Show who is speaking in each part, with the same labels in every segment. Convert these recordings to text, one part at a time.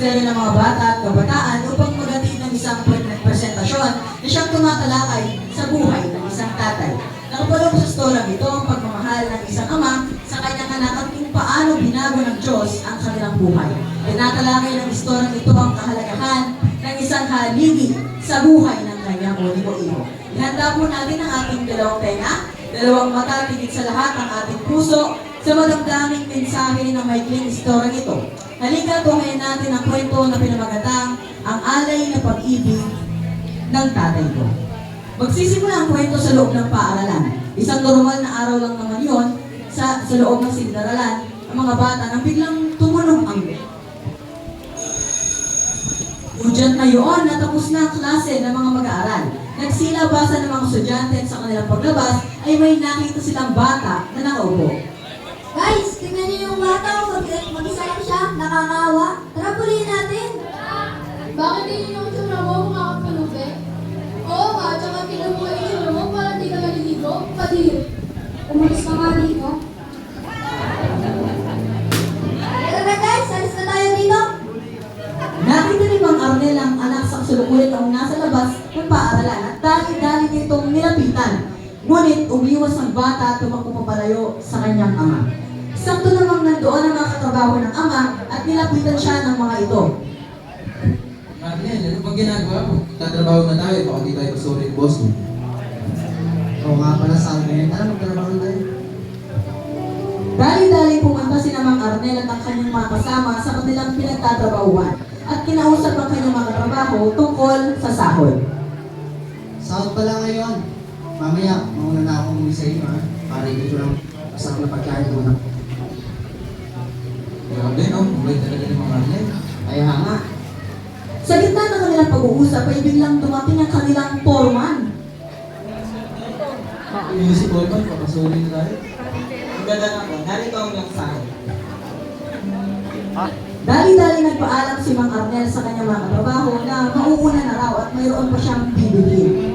Speaker 1: Ministeryo ng mga Bata at Kabataan upang magatid ng isang pre- presentasyon na siyang tumatalakay sa buhay ng isang tatay. Nakapalong sa storang ito ang pagmamahal ng isang ama sa kanyang anak at kung paano binago ng Diyos ang kanilang buhay. Tinatalakay ng istorang ito ang kahalagahan ng isang haligi sa buhay ng kanyang unico iho. Ihanda po natin ang ating dalawang tenga, dalawang mata, tigit sa lahat ang ating puso sa madamdaming mensahe ng maikling istorang ito. Halika, tungayin natin ang kwento na pinamagatang ang alay na pag-ibig ng tatay ko. Magsisimula ang kwento sa loob ng paaralan. Isang normal na araw lang naman yon sa, sa loob ng sindaralan ang mga bata nang biglang tumunog ang Udyat na yun, natapos na ang klase ng mga mag-aaral. Nagsilabasa ng mga estudyante sa kanilang paglabas ay may nakita silang bata na nakaupo.
Speaker 2: Guys, tingnan niyo yung bata ko. Mag-
Speaker 3: ka
Speaker 2: nga dito. Tara na guys, alis na tayo dito.
Speaker 1: Nakita ni Mang Arnel ang anak sa kasalukuyan ang nasa labas ng paaralan at dali-dali nitong nilapitan. Ngunit umiwas ang bata at tumakbo papalayo sa kanyang ama. Sakto namang nandoon ang mga katrabaho ng ama at nilapitan siya ng mga ito.
Speaker 4: Marlene, ano bang ginagawa mo? Tatrabaho na tayo, baka di tayo pasuri ng boss mo.
Speaker 5: Oo nga pala sa amin. Tara, magtrabaho tayo.
Speaker 1: Dali-dali pumunta si Mang Arnel at ang kanyang mga kasama sa kanilang pinagtatrabahuan at kinausap ang kanyang mga katrabaho tungkol sa sahod.
Speaker 5: Sahod pala ngayon. Mamaya, mauna na ako muli sa inyo ha. Para hindi ko lang masarap na pagkain muna.
Speaker 4: Grabe, no? Mabait talaga ni Mang Marlene.
Speaker 5: Kaya nga.
Speaker 1: Sa gitna ng kanilang pag-uusap ay biglang dumating ang kanilang foreman.
Speaker 4: Yung si Coleman, papasuri na tayo.
Speaker 6: Na po, narito ang iyong sahod.
Speaker 1: Dali-dali nagpaalam si Mang Arnel sa kanyang mga katrabaho na mauuna na raw at mayroon pa siyang bibilhin.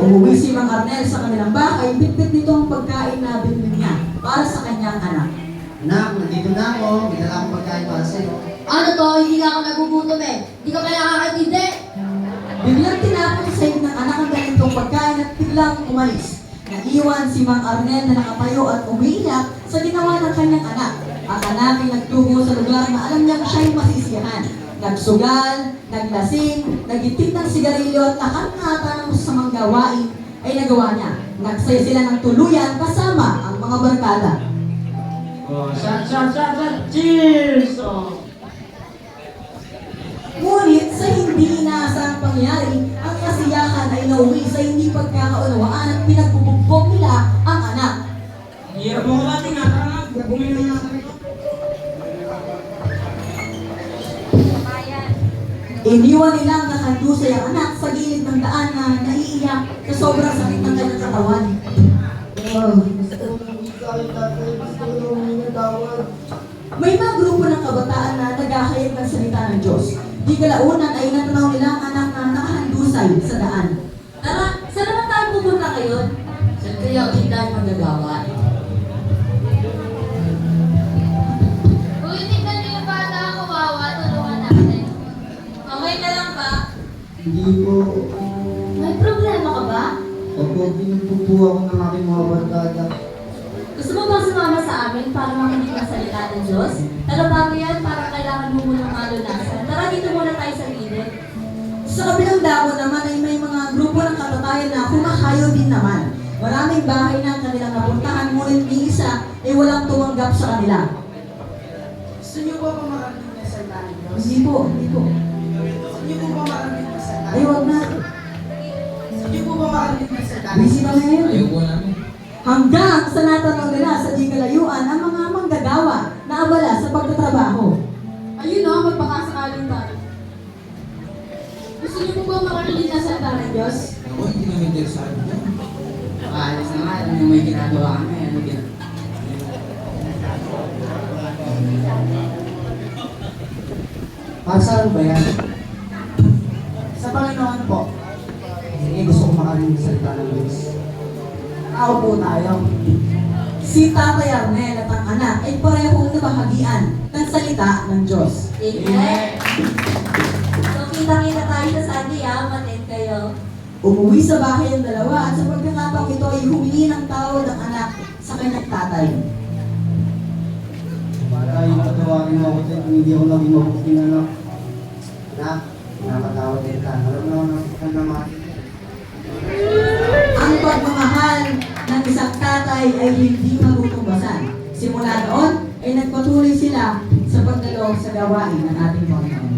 Speaker 1: Umuwi si Mang Arnel sa kanilang bahay, bitbit nito ang pagkain na binili niya para sa kanyang anak.
Speaker 5: Anak, nandito na ako. Dala akong pagkain para sa'yo.
Speaker 2: Ano to? Hindi na ako nagugutom eh. Hindi ka pala nakakatindi.
Speaker 1: Biglang tinapon sa ng anak ang ganitong pagkain at biglang umalis. Naiwan si Mang Arnel na nakapayo at umiiyak sa ginawa ng kanyang anak. Ang anak ay nagtungo sa lugar na alam niyang siya'y masisiyahan. Nagsugal, naglasing, nagitik ng sigarilyo at lahat ng ata ng masasamang gawain ay nagawa niya. Nagsaya sila ng tuluyan kasama ang mga barkada.
Speaker 6: Oh, shot, shot, shot, shot. Cheers! Oh.
Speaker 1: Ngunit sa hindi inaasahang pangyari, ang kasiyahan ay nauwi sa hindi pagkakaunawaan at pinagbubugbog nila ang anak.
Speaker 6: Hirap mo tara nga. Bumili na.
Speaker 1: Iniwan nila ang nakandusay ang anak sa gilid ng daan na naiiyak sa sobrang sakit ng kanyang katawan. May mga grupo ng kabataan na naghahayag ng salita ng Diyos. Di kalaunan ay natanaw nila ang anak na nakahandusay sa daan. Tara, saan naman tayo pupunta ngayon? Sa kaya hindi tayo magagawa.
Speaker 3: Uy, tingnan niyo yung bata kawawa. Tulungan natin.
Speaker 1: Okay ka lang ba?
Speaker 5: Hindi po.
Speaker 2: May problema ka ba?
Speaker 5: Opo, pinagpupo ako ng aking mga barkada.
Speaker 2: Gusto mo bang sumama sa amin para makinig ng salita ng Diyos? Pero bago yan, para kailangan mo munang malunasan. Sa
Speaker 1: kabilang dako naman ay may mga grupo ng katatayan na humahayo din naman. Maraming bahay na ang kanilang napuntahan, ngunit ni isa ay walang tumanggap sa kanila.
Speaker 6: Gusto niyo ba makarinig ng salita ng Diyos?
Speaker 1: Hindi po, hindi po.
Speaker 6: Gusto niyo po ba makarinig ng salita
Speaker 1: Ay, wag na.
Speaker 6: Gusto niyo po ba ng salita ng
Speaker 1: Busy na ngayon.
Speaker 4: Ayaw po namin.
Speaker 1: Hanggang sa natanaw nila sa di kalayuan ang mga manggagawa na abala sa pagtatrabaho.
Speaker 3: Ayun na, magpakasakaling tayo. Niyo po ng salita ng Diyos?
Speaker 4: Ako, hindi namin interesado dyan.
Speaker 6: Alis na nga, ano may ginagawa kami, ano ginagawa.
Speaker 5: Para saan ba yan?
Speaker 6: Sa Panginoon po,
Speaker 5: Sige, gusto ko makarinig ng salita ng Diyos.
Speaker 6: ako po tayo.
Speaker 1: Si Tatay Arnel at ang anak ay parehong nabahagian ng salita ng Diyos.
Speaker 2: Amen. So, kita-kita tayo sa Sunday, ah. Matin kayo.
Speaker 1: Umuwi sa bahay ang dalawa at sa pagkakataong ito ay humingi ng tawad ang anak sa kanyang tatay.
Speaker 5: Para yung patawarin mo ako sa'yo kung hindi ako naging mabuting anak. Anak, napatawad din ka. Alam mo naman ang naman.
Speaker 1: Ang pagmamahal ng isang tatay ay hindi matutumbasan. Simula noon ay nagpatuloy sila sa pagdalo sa gawain ng ating Panginoon.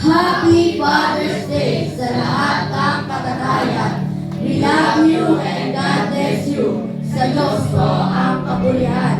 Speaker 3: Happy Father's Day sa lahat ng katatayan. We love you and God bless you. Sa Diyos ko ang kapurihan.